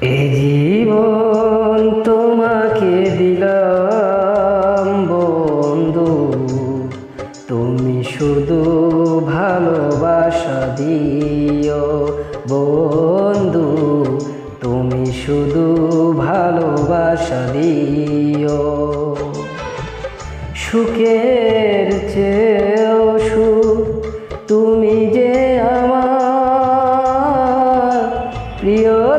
এ জীবন তোমাকে দিলাম, বন্ধু। তুমি শুধু ভালোবাসা দিও, বন্ধু। তুমি শুধু ভালোবাসা দিও। সুখের চেয়েও সুখ, তুমি যে আমার প্রিয়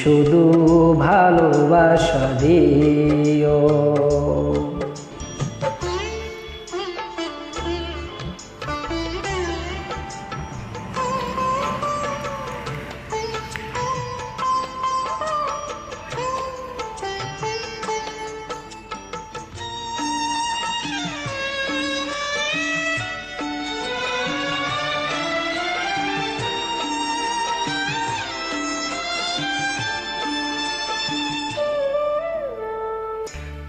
শুধু ভালোবাসা দিও।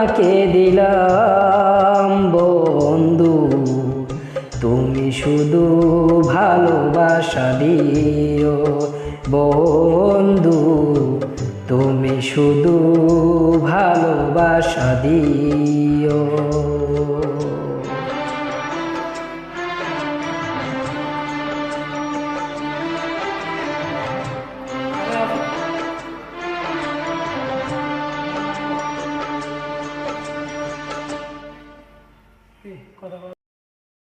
তোমাকে দিলাম বন্ধু। তুমি শুধু ভালোবাসা দিও বন্ধু। তুমি শুধু ভালোবাসা দিও।